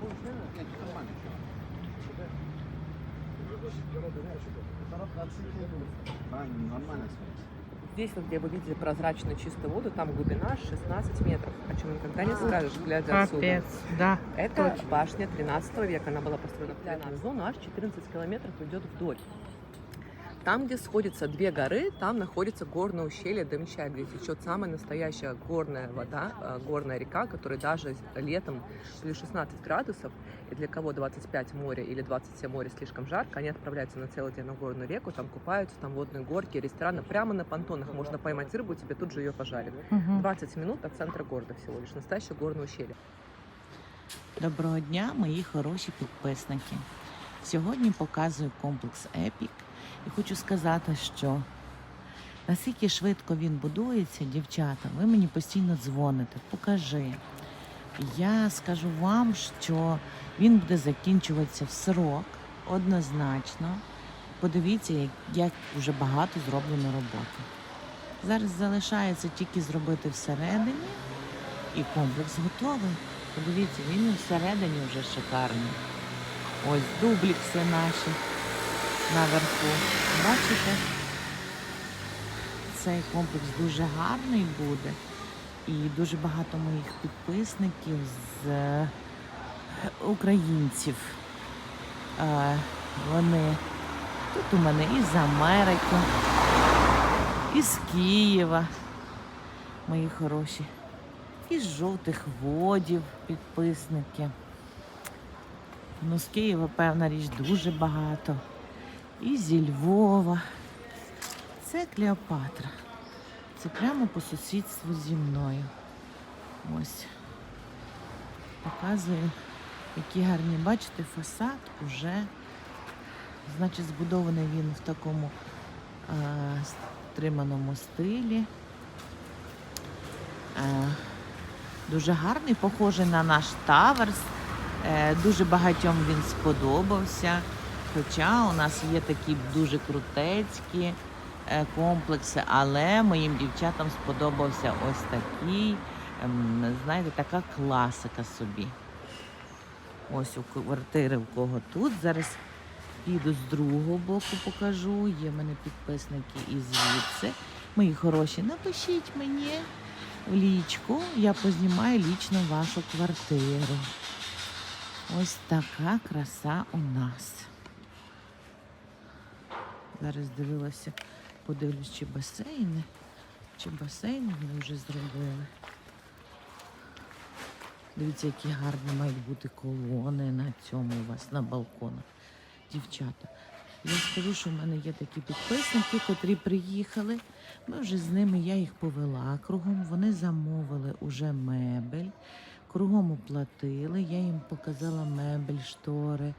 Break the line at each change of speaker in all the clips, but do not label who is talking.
Смотрится.
Здесь вот, где вы видите прозрачную чистую воду, там глубина 16 метров, о чем никогда не скажешь, глядя отсюда.
Капец, да.
Это башня 13 века, она была построена в пляжную зону, аж 14 километров идет вдоль. Там, где сходятся две горы, там находится горное ущелье Демчай, где течет самая настоящая горная вода, э, горная река, которая даже летом плюс 16 градусов, и для кого 25 море или 27 море слишком жарко, они отправляются на целый день на горную реку, там купаются, там водные горки, рестораны, прямо на понтонах можно поймать рыбу, тебе тут же ее пожарят.
Мгм.
20 минут от центра города всего лишь, настоящее горное ущелье.
Доброго дня, мої хороші підписники. Сьогодні показую комплекс Епік і хочу сказати, що наскільки швидко він будується, дівчата, ви мені постійно дзвоните, покажи. Я скажу вам, що він буде закінчуватися в срок однозначно. Подивіться, як, як вже багато зроблено роботи. Зараз залишається тільки зробити всередині, і комплекс готовий. Подивіться, він всередині вже шикарний. Ось дублікси наші наверху. Бачите? Цей комплекс дуже гарний буде. І дуже багато моїх підписників з е, українців. Е, Вони тут у мене із Америки, із Києва, мої хороші із жовтих водів підписники. Ну, з Києва, певна річ, дуже багато. І зі Львова. Це Клеопатра. Це прямо по сусідству зі мною. Ось. Показую, які гарні. Бачите, фасад уже, значить, збудований він в такому е, стриманому стилі. Е, Дуже гарний, похожий на наш таверс. Е, Дуже багатьом він сподобався. Хоча у нас є такі дуже крутецькі е, комплекси, але моїм дівчатам сподобався ось такий, ем, знаєте, така класика собі. Ось у квартири в кого тут. Зараз піду з другого боку покажу. Є в мене підписники і звідси. Мої хороші, напишіть мені в лічку, я познімаю лічно вашу квартиру. Ось така краса у нас. Зараз дивилася, подивлюсь, чи басейни, чи басейни вони вже зробили. Дивіться, які гарні мають бути колони на цьому у вас на балконах. Дівчата. Я скажу, що в мене є такі підписники, котрі приїхали. Ми вже з ними, я їх повела кругом. Вони замовили уже мебель, кругом оплатили. Я їм показала мебель, штори.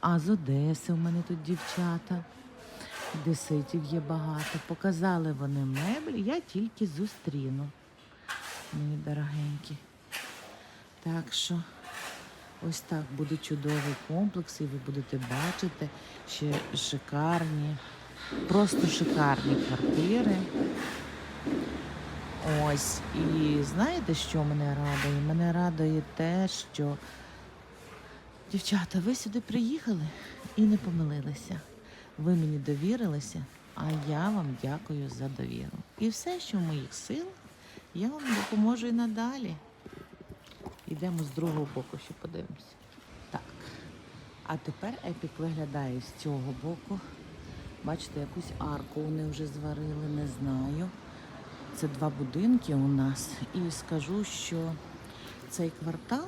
А з Одеси у мене тут дівчата. Одеситів є багато. Показали вони мебель, я тільки зустріну. Мої дорогенькі. Так що ось так буде чудовий комплекс, і ви будете бачити ще шикарні, просто шикарні квартири. Ось. І знаєте, що мене радує? Мене радує те, що дівчата, ви сюди приїхали і не помилилися. Ви мені довірилися, а я вам дякую за довіру. І все, що в моїх силах, я вам допоможу і надалі. Йдемо з другого боку, ще подивимося. Так. А тепер епік виглядає з цього боку. Бачите, якусь арку вони вже зварили, не знаю. Це два будинки у нас. І скажу, що цей квартал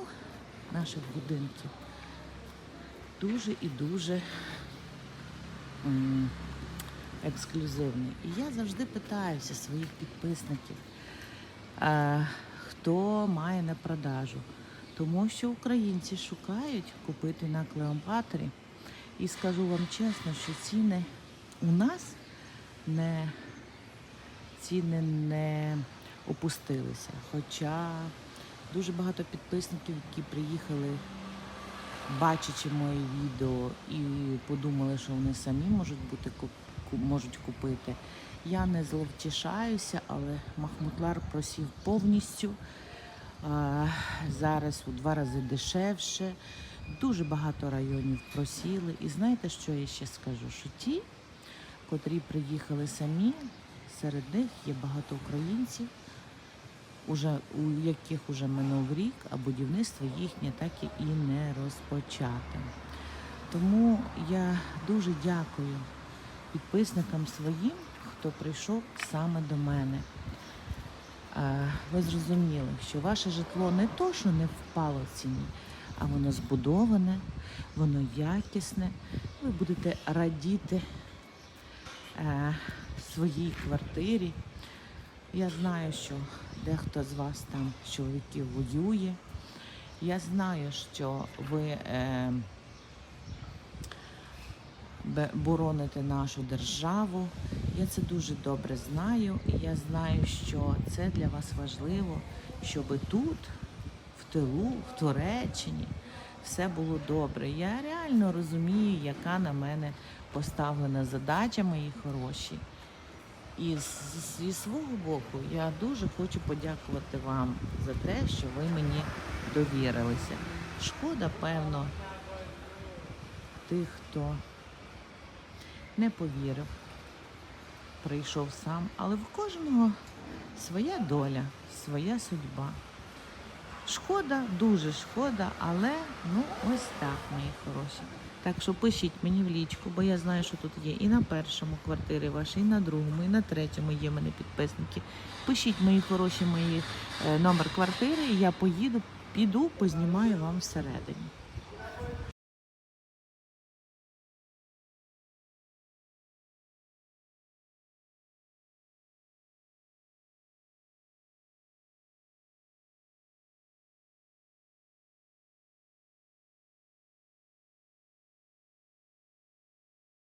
наших будинків дуже і дуже ексклюзивний. І я завжди питаюся своїх підписників, е, хто має на продажу. Тому що українці шукають купити на Клеопатрі. І скажу вам чесно, що ціни у нас не ціни не опустилися. Хоча дуже багато підписників, які приїхали, бачачи моє відео, і подумали, що вони самі можуть бути можуть купити. Я не зловтішаюся, але Махмутлар просів повністю. Зараз у два рази дешевше. Дуже багато районів просіли. І знаєте, що я ще скажу? Що ті, котрі приїхали самі, серед них є багато українців, уже, у яких уже минув рік, а будівництво їхнє так і не розпочате. Тому я дуже дякую підписникам своїм, хто прийшов саме до мене. Ви зрозуміли, що ваше житло не то, що не впало в ціні, а воно збудоване, воно якісне. Ви будете радіти е, своїй квартирі. Я знаю, що дехто з вас там з чоловіків воює. Я знаю, що ви е, бороните нашу державу. Я це дуже добре знаю, і я знаю, що це для вас важливо, щоб тут, в тилу, в Туреччині, все було добре. Я реально розумію, яка на мене поставлена задача, мої хороші. І зі свого боку я дуже хочу подякувати вам за те, що ви мені довірилися. Шкода, певно, тих, хто не повірив, прийшов сам, але в кожного своя доля, своя судьба. Шкода, дуже шкода, але ну ось так, мої хороші. Так що пишіть мені в лічку, бо я знаю, що тут є і на першому квартирі вашій, і на другому, і на третьому є мене підписники. Пишіть мої хороші мої е, номер квартири, і я поїду, піду, познімаю вам всередині.